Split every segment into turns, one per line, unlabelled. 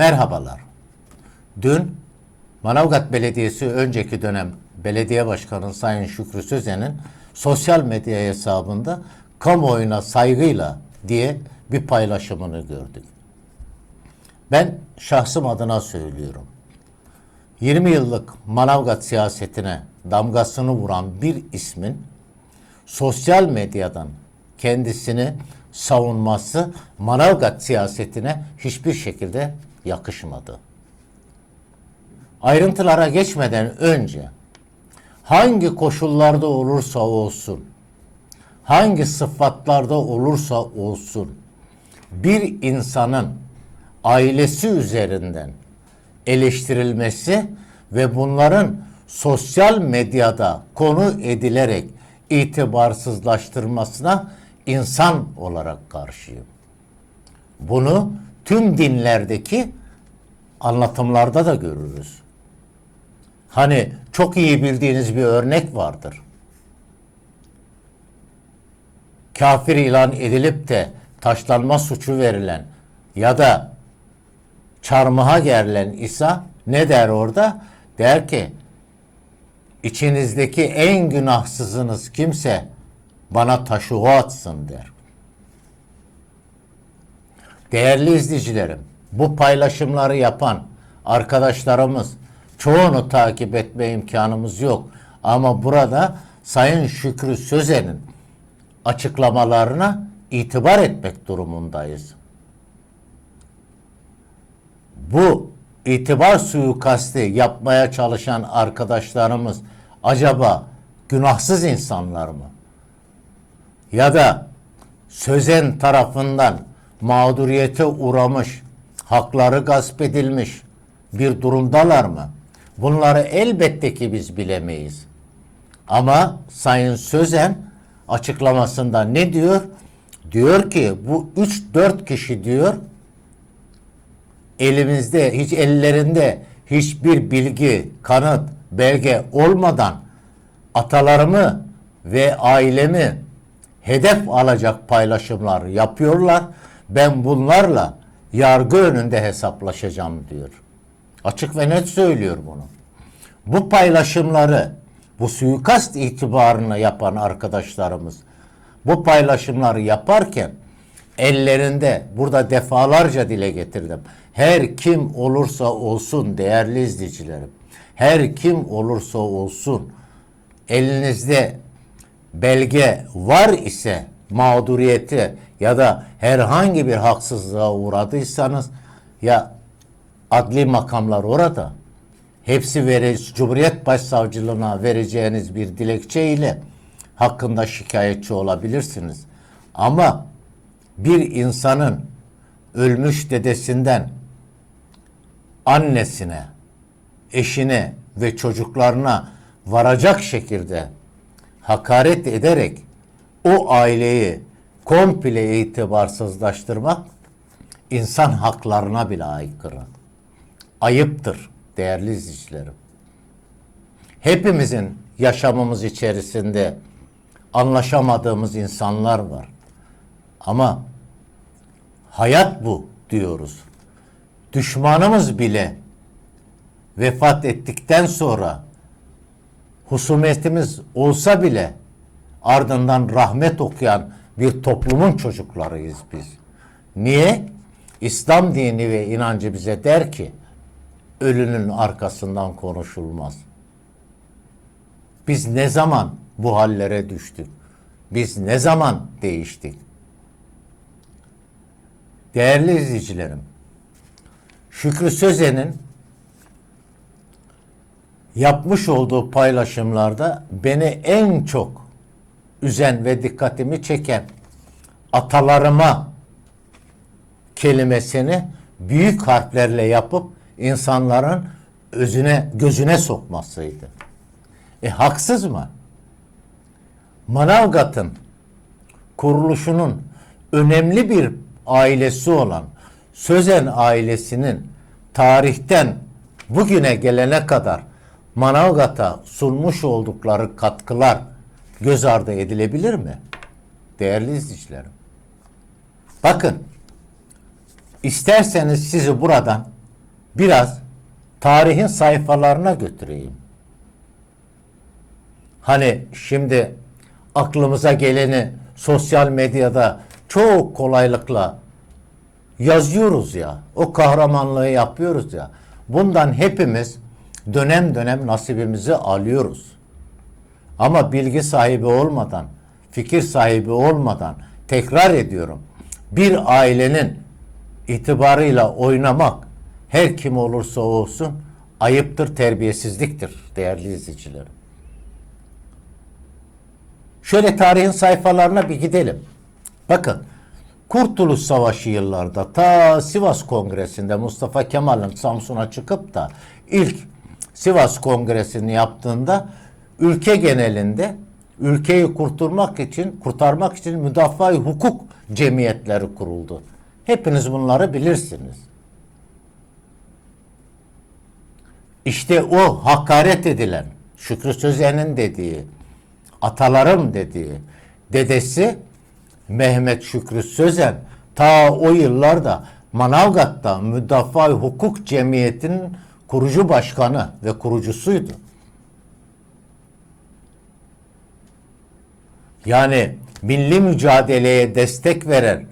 Merhabalar. Dün Manavgat Belediyesi önceki dönem Belediye Başkanı Sayın Şükrü Sözen'in sosyal medya hesabında kamuoyuna saygıyla diye bir paylaşımını gördük. Ben şahsım adına söylüyorum. 20 yıllık Manavgat siyasetine damgasını vuran bir ismin sosyal medyadan kendisini savunması Manavgat siyasetine hiçbir şekilde yakışmadı. Ayrıntılara geçmeden önce hangi koşullarda olursa olsun, hangi sıfatlarda olursa olsun bir insanın ailesi üzerinden eleştirilmesi ve bunların sosyal medyada konu edilerek itibarsızlaştırmasına insan olarak karşıyım. Bunu tüm dinlerdeki anlatımlarda da görürüz. Hani çok iyi bildiğiniz bir örnek vardır. Kafir ilan edilip de taşlanma suçu verilen ya da çarmıha gerilen İsa ne der orada? Der ki içinizdeki en günahsızınız kimse bana taşı o atsın der. Değerli izleyicilerim, bu paylaşımları yapan arkadaşlarımız çoğunu takip etme imkanımız yok. Ama burada Sayın Şükrü Sözen'in açıklamalarına itibar etmek durumundayız. Bu itibar suikasti yapmaya çalışan arkadaşlarımız acaba günahsız insanlar mı? Ya da Sözen tarafından mağduriyete uğramış, hakları gasp edilmiş bir durumdalar mı? Bunları elbette ki biz bilemeyiz. Ama Sayın Sözen açıklamasında ne diyor? Diyor ki bu 3-4 kişi diyor elimizde hiç ellerinde hiçbir bilgi, kanıt, belge olmadan atalarımı ve ailemi hedef alacak paylaşımlar yapıyorlar. Ben bunlarla yargı önünde hesaplaşacağım diyor. Açık ve net söylüyor bunu. Bu paylaşımları, bu suikast itibarını yapan arkadaşlarımız bu paylaşımları yaparken ellerinde burada defalarca dile getirdim. Her kim olursa olsun değerli izleyicilerim. Her kim olursa olsun elinizde belge var ise mağduriyeti ya da herhangi bir haksızlığa uğradıysanız ya adli makamlar orada hepsi vere, Cumhuriyet Başsavcılığına vereceğiniz bir dilekçe ile hakkında şikayetçi olabilirsiniz. Ama bir insanın ölmüş dedesinden annesine, eşine ve çocuklarına varacak şekilde hakaret ederek o aileyi komple itibarsızlaştırmak insan haklarına bile aykırı. Ayıptır değerli izleyicilerim. Hepimizin yaşamımız içerisinde anlaşamadığımız insanlar var. Ama hayat bu diyoruz. Düşmanımız bile vefat ettikten sonra husumetimiz olsa bile ardından rahmet okuyan bir toplumun çocuklarıyız biz. Niye? İslam dini ve inancı bize der ki ölünün arkasından konuşulmaz. Biz ne zaman bu hallere düştük? Biz ne zaman değiştik? Değerli izleyicilerim, Şükrü Sözen'in yapmış olduğu paylaşımlarda beni en çok üzen ve dikkatimi çeken atalarıma kelimesini büyük harflerle yapıp insanların özüne gözüne sokmasıydı. E haksız mı? Manavgat'ın kuruluşunun önemli bir ailesi olan Sözen ailesinin tarihten bugüne gelene kadar Manavgat'a sunmuş oldukları katkılar göz ardı edilebilir mi? Değerli izleyicilerim. Bakın, isterseniz sizi buradan biraz tarihin sayfalarına götüreyim. Hani şimdi aklımıza geleni sosyal medyada çok kolaylıkla yazıyoruz ya. O kahramanlığı yapıyoruz ya. Bundan hepimiz dönem dönem nasibimizi alıyoruz. Ama bilgi sahibi olmadan, fikir sahibi olmadan tekrar ediyorum. Bir ailenin itibarıyla oynamak her kim olursa olsun ayıptır, terbiyesizliktir değerli izleyicilerim. Şöyle tarihin sayfalarına bir gidelim. Bakın Kurtuluş Savaşı yıllarda ta Sivas Kongresi'nde Mustafa Kemal'in Samsun'a çıkıp da ilk Sivas Kongresi'ni yaptığında ülke genelinde ülkeyi kurtarmak için kurtarmak için müdafaa hukuk cemiyetleri kuruldu. Hepiniz bunları bilirsiniz. İşte o hakaret edilen Şükrü Sözen'in dediği, atalarım dediği dedesi Mehmet Şükrü Sözen ta o yıllarda Manavgat'ta Müdafaa Hukuk Cemiyeti'nin kurucu başkanı ve kurucusuydu. Yani milli mücadeleye destek veren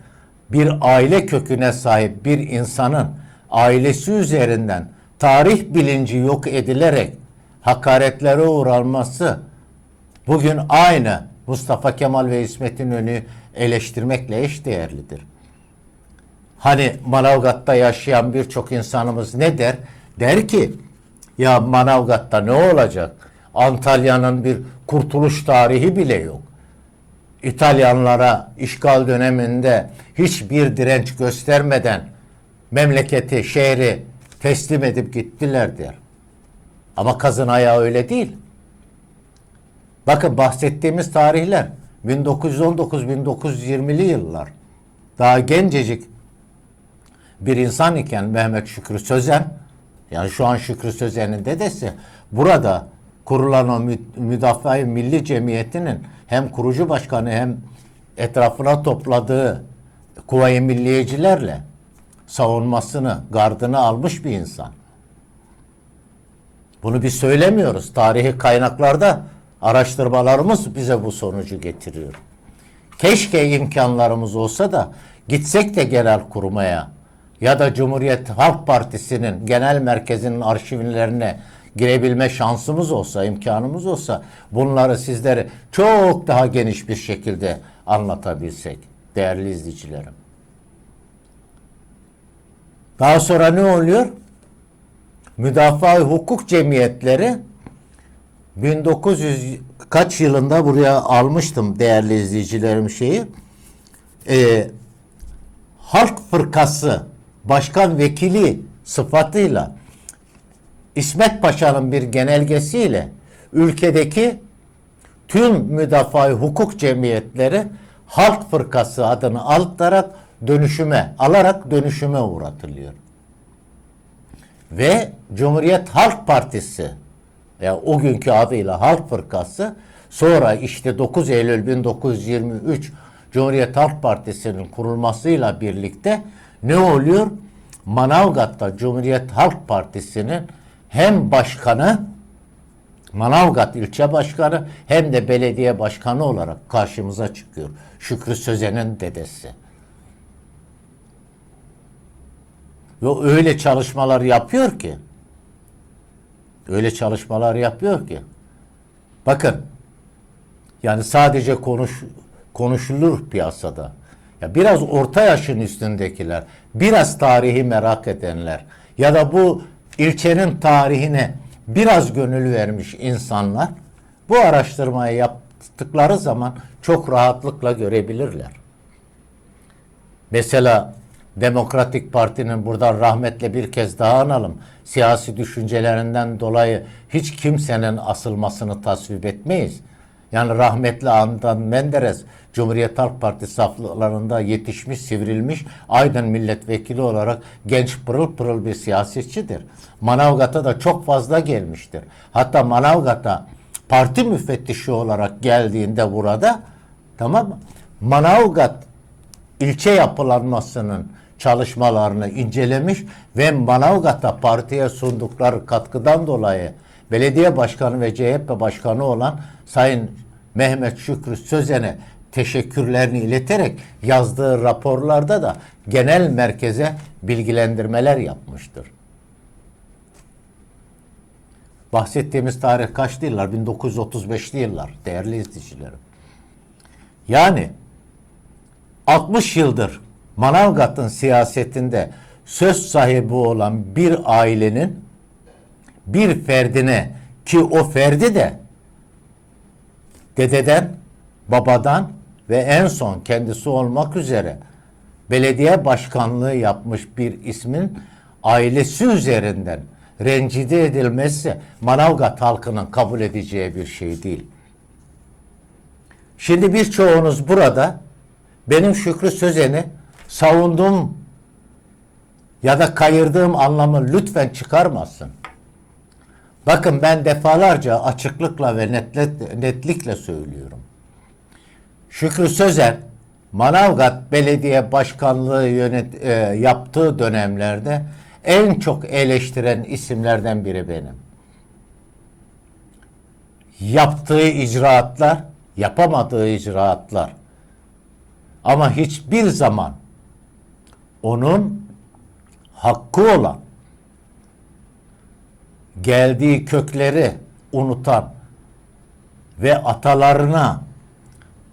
bir aile köküne sahip bir insanın ailesi üzerinden tarih bilinci yok edilerek hakaretlere uğranması bugün aynı Mustafa Kemal ve İsmet İnönü'yü eleştirmekle eşdeğerlidir. Hani Manavgat'ta yaşayan birçok insanımız ne der? Der ki ya Manavgat'ta ne olacak? Antalya'nın bir kurtuluş tarihi bile yok. İtalyanlara işgal döneminde hiçbir direnç göstermeden memleketi, şehri teslim edip gittiler der. Ama kazın ayağı öyle değil. Bakın bahsettiğimiz tarihler 1919-1920'li yıllar. Daha gencecik bir insan iken Mehmet Şükrü Sözen, yani şu an Şükrü Sözen'in dedesi, burada kurulan o mü, müdafaa milli cemiyetinin hem kurucu başkanı hem etrafına topladığı kuvayı milliyecilerle savunmasını, gardını almış bir insan. Bunu biz söylemiyoruz. Tarihi kaynaklarda araştırmalarımız bize bu sonucu getiriyor. Keşke imkanlarımız olsa da gitsek de genel kurmaya ya da Cumhuriyet Halk Partisi'nin genel merkezinin arşivlerine girebilme şansımız olsa, imkanımız olsa bunları sizlere çok daha geniş bir şekilde anlatabilsek değerli izleyicilerim. Daha sonra ne oluyor? Müdafaa hukuk cemiyetleri 1900 kaç yılında buraya almıştım değerli izleyicilerim şeyi. Ee, Halk Fırkası Başkan Vekili sıfatıyla İsmet Paşa'nın bir genelgesiyle ülkedeki tüm müdafaa hukuk cemiyetleri Halk Fırkası adını alarak dönüşüme, alarak dönüşüme uğratılıyor. Ve Cumhuriyet Halk Partisi veya o günkü adıyla Halk Fırkası sonra işte 9 Eylül 1923 Cumhuriyet Halk Partisi'nin kurulmasıyla birlikte ne oluyor? Manavgat'ta Cumhuriyet Halk Partisi'nin hem başkanı Manavgat ilçe başkanı hem de belediye başkanı olarak karşımıza çıkıyor. Şükrü Sözen'in dedesi. Ve öyle çalışmalar yapıyor ki öyle çalışmalar yapıyor ki bakın yani sadece konuş konuşulur piyasada. Ya biraz orta yaşın üstündekiler, biraz tarihi merak edenler ya da bu ilçenin tarihine biraz gönül vermiş insanlar bu araştırmayı yaptıkları zaman çok rahatlıkla görebilirler. Mesela Demokratik Parti'nin buradan rahmetle bir kez daha analım. Siyasi düşüncelerinden dolayı hiç kimsenin asılmasını tasvip etmeyiz. Yani rahmetli Andan Menderes Cumhuriyet Halk Partisi saflarında yetişmiş, sivrilmiş, Aydın milletvekili olarak genç pırıl pırıl bir siyasetçidir. Manavgat'a da çok fazla gelmiştir. Hatta Manavgat'a parti müfettişi olarak geldiğinde burada tamam? Manavgat ilçe yapılanmasının çalışmalarını incelemiş ve Manavgat'ta partiye sundukları katkıdan dolayı belediye başkanı ve CHP başkanı olan Sayın Mehmet Şükrü Sözen'e teşekkürlerini ileterek yazdığı raporlarda da genel merkeze bilgilendirmeler yapmıştır. Bahsettiğimiz tarih kaçlı yıllar? 1935'li yıllar değerli izleyicilerim. Yani 60 yıldır Manavgat'ın siyasetinde söz sahibi olan bir ailenin bir ferdine ki o ferdi de dededen, babadan ve en son kendisi olmak üzere belediye başkanlığı yapmış bir ismin ailesi üzerinden rencide edilmesi Manavgat halkının kabul edeceği bir şey değil. Şimdi birçoğunuz burada benim Şükrü Sözen'i savunduğum ya da kayırdığım anlamı lütfen çıkarmasın. Bakın ben defalarca açıklıkla ve netle, netlikle söylüyorum. Şükrü Sözen Manavgat Belediye Başkanlığı yönet, e, yaptığı dönemlerde en çok eleştiren isimlerden biri benim. Yaptığı icraatlar, yapamadığı icraatlar. Ama hiçbir zaman onun hakkı olan geldiği kökleri unutan ve atalarına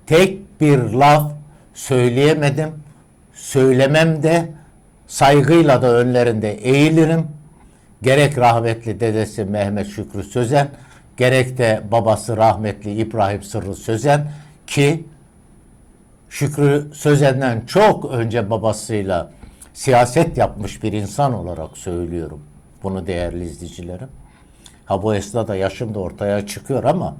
tek bir laf söyleyemedim, söylemem de saygıyla da önlerinde eğilirim. Gerek rahmetli dedesi Mehmet Şükrü Sözen, gerek de babası rahmetli İbrahim Sırrı Sözen ki Şükrü Sözen'den çok önce babasıyla siyaset yapmış bir insan olarak söylüyorum bunu değerli izleyicilerim. Ha bu esnada yaşım da ortaya çıkıyor ama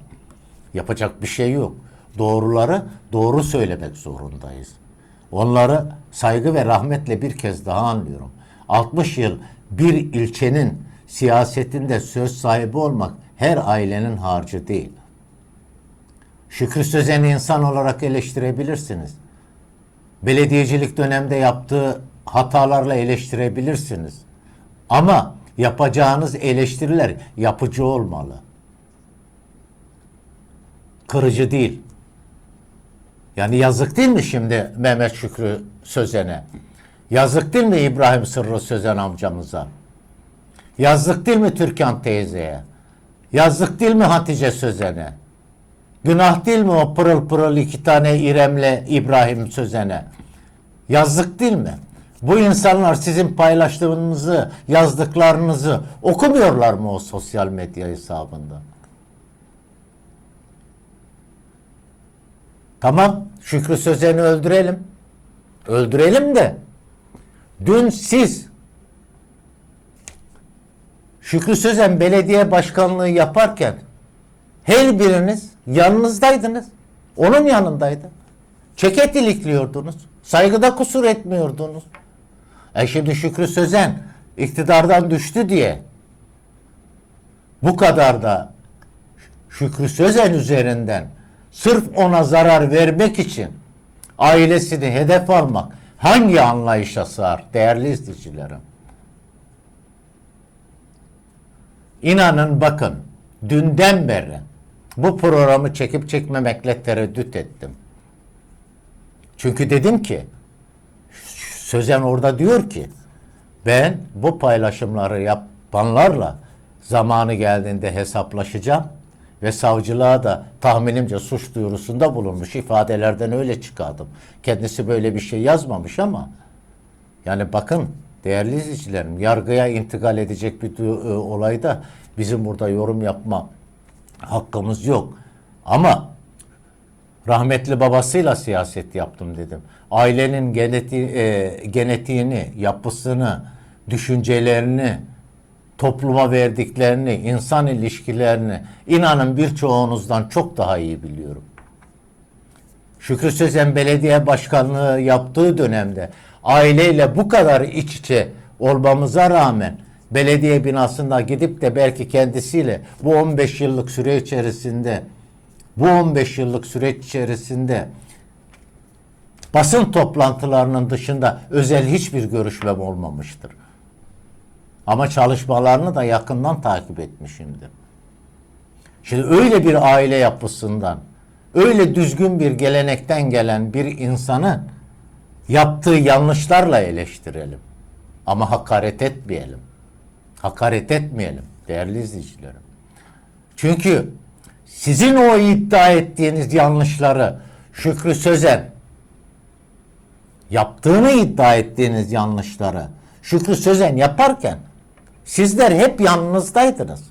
yapacak bir şey yok. Doğruları doğru söylemek zorundayız. Onları saygı ve rahmetle bir kez daha anlıyorum. 60 yıl bir ilçenin siyasetinde söz sahibi olmak her ailenin harcı değil. Şükrü Sözen'i insan olarak eleştirebilirsiniz. Belediyecilik dönemde yaptığı hatalarla eleştirebilirsiniz. Ama yapacağınız eleştiriler yapıcı olmalı. Kırıcı değil. Yani yazık değil mi şimdi Mehmet Şükrü Sözen'e? Yazık değil mi İbrahim Sırrı Sözen amcamıza? Yazık değil mi Türkan teyzeye? Yazık değil mi Hatice Sözen'e? Günah değil mi o pırıl pırıl iki tane İrem'le İbrahim Sözen'e? Yazık değil mi? Bu insanlar sizin paylaştığınızı, yazdıklarınızı okumuyorlar mı o sosyal medya hesabında? Tamam, Şükrü Sözen'i öldürelim. Öldürelim de dün siz Şükrü Sözen belediye başkanlığı yaparken her biriniz yanınızdaydınız. Onun yanındaydı. Çeket ilikliyordunuz. Saygıda kusur etmiyordunuz. E şimdi Şükrü Sözen iktidardan düştü diye bu kadar da Şükrü Sözen üzerinden sırf ona zarar vermek için ailesini hedef almak hangi anlayışa sığar değerli izleyicilerim? İnanın bakın dünden beri bu programı çekip çekmemekle tereddüt ettim. Çünkü dedim ki Sözen orada diyor ki ben bu paylaşımları yapanlarla zamanı geldiğinde hesaplaşacağım ve savcılığa da tahminimce suç duyurusunda bulunmuş ifadelerden öyle çıkardım. Kendisi böyle bir şey yazmamış ama yani bakın değerli izleyicilerim yargıya intikal edecek bir e, olayda bizim burada yorum yapma hakkımız yok. Ama rahmetli babasıyla siyaset yaptım dedim. Ailenin geneti, e, genetiğini, yapısını, düşüncelerini, topluma verdiklerini, insan ilişkilerini inanın birçoğunuzdan çok daha iyi biliyorum. Şükrü Sözen belediye başkanlığı yaptığı dönemde aileyle bu kadar iç içe olmamıza rağmen belediye binasında gidip de belki kendisiyle bu 15 yıllık süre içerisinde bu 15 yıllık süreç içerisinde basın toplantılarının dışında özel hiçbir görüşmem olmamıştır. Ama çalışmalarını da yakından takip etmişimdir. Şimdi öyle bir aile yapısından, öyle düzgün bir gelenekten gelen bir insanı yaptığı yanlışlarla eleştirelim. Ama hakaret etmeyelim. Hakaret etmeyelim değerli izleyicilerim. Çünkü sizin o iddia ettiğiniz yanlışları Şükrü Sözen yaptığını iddia ettiğiniz yanlışları Şükrü Sözen yaparken sizler hep yanınızdaydınız.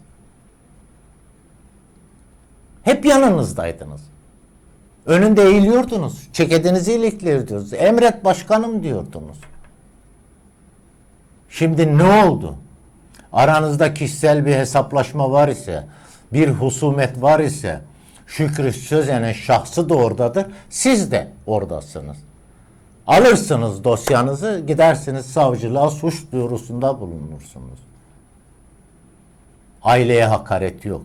Hep yanınızdaydınız. Önünde eğiliyordunuz. Çekedinizi ilikliyordunuz. Emret başkanım diyordunuz. Şimdi ne oldu? Aranızda kişisel bir hesaplaşma var ise, bir husumet var ise, Şükrü Sözen'in şahsı da oradadır. Siz de oradasınız. Alırsınız dosyanızı, gidersiniz savcılığa suç duyurusunda bulunursunuz. Aileye hakaret yok.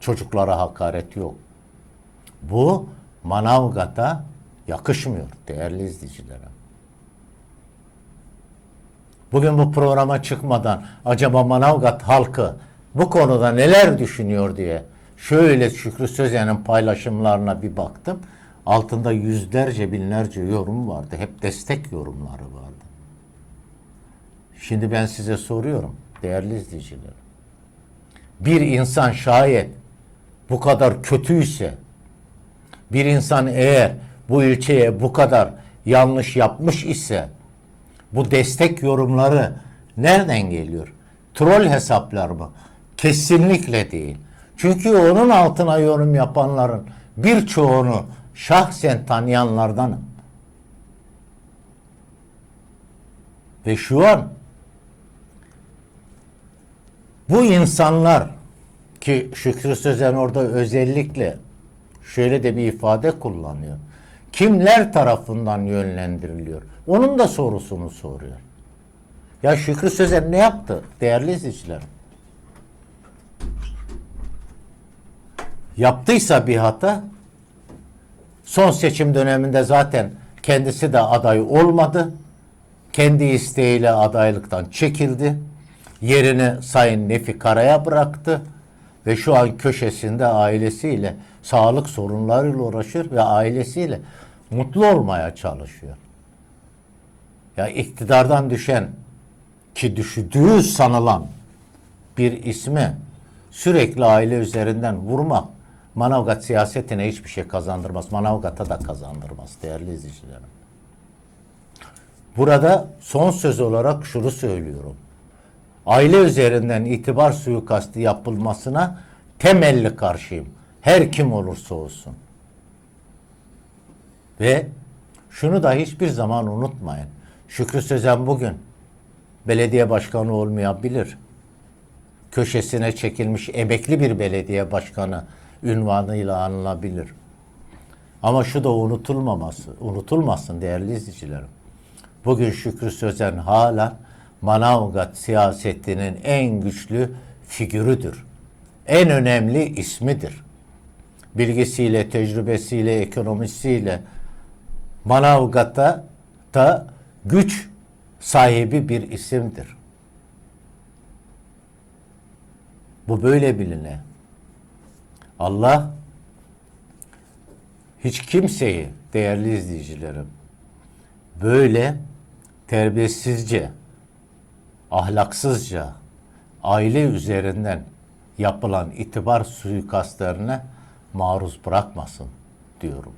Çocuklara hakaret yok. Bu Manavgat'a yakışmıyor değerli izleyicilerim. Bugün bu programa çıkmadan acaba Manavgat halkı bu konuda neler düşünüyor diye şöyle Şükrü Sözen'in paylaşımlarına bir baktım. Altında yüzlerce binlerce yorum vardı. Hep destek yorumları vardı. Şimdi ben size soruyorum değerli izleyicilerim. Bir insan şayet bu kadar kötüyse bir insan eğer bu ilçeye bu kadar yanlış yapmış ise bu destek yorumları nereden geliyor? Troll hesaplar mı? Kesinlikle değil. Çünkü onun altına yorum yapanların birçoğunu şahsen tanıyanlardanım. Ve şu an bu insanlar ki Şükrü Sözen orada özellikle şöyle de bir ifade kullanıyor. Kimler tarafından yönlendiriliyor? Onun da sorusunu soruyor. Ya Şükrü Sözen ne yaptı değerli izleyiciler? Yaptıysa bir hata son seçim döneminde zaten kendisi de aday olmadı. Kendi isteğiyle adaylıktan çekildi. Yerini Sayın Nefi Kara'ya bıraktı ve şu an köşesinde ailesiyle sağlık sorunlarıyla uğraşıyor ve ailesiyle mutlu olmaya çalışıyor. Ya iktidardan düşen ki düşüdüğü sanılan bir ismi sürekli aile üzerinden vurmak Manavgat siyasetine hiçbir şey kazandırmaz. Manavgat'a da kazandırmaz değerli izleyicilerim. Burada son söz olarak şunu söylüyorum. Aile üzerinden itibar suikastı yapılmasına temelli karşıyım. Her kim olursa olsun. Ve şunu da hiçbir zaman unutmayın. Şükrü Sözen bugün belediye başkanı olmayabilir. Köşesine çekilmiş emekli bir belediye başkanı ünvanıyla anılabilir. Ama şu da unutulmaması, unutulmasın değerli izleyicilerim. Bugün Şükrü Sözen hala Manavgat siyasetinin en güçlü figürüdür. En önemli ismidir. Bilgisiyle, tecrübesiyle, ekonomisiyle Manavgat'ta da güç sahibi bir isimdir. Bu böyle biline. Allah hiç kimseyi değerli izleyicilerim böyle terbiyesizce, ahlaksızca aile üzerinden yapılan itibar suikastlarına maruz bırakmasın diyorum.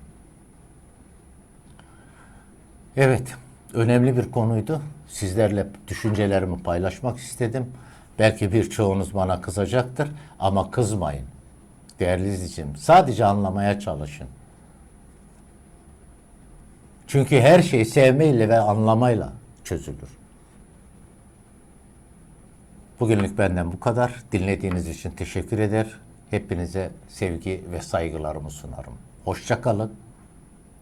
Evet, önemli bir konuydu. Sizlerle düşüncelerimi paylaşmak istedim. Belki birçoğunuz bana kızacaktır ama kızmayın. Değerli izleyicim, sadece anlamaya çalışın. Çünkü her şey sevmeyle ve anlamayla çözülür. Bugünlük benden bu kadar. Dinlediğiniz için teşekkür eder. Hepinize sevgi ve saygılarımı sunarım. Hoşça kalın,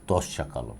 dostça kalın.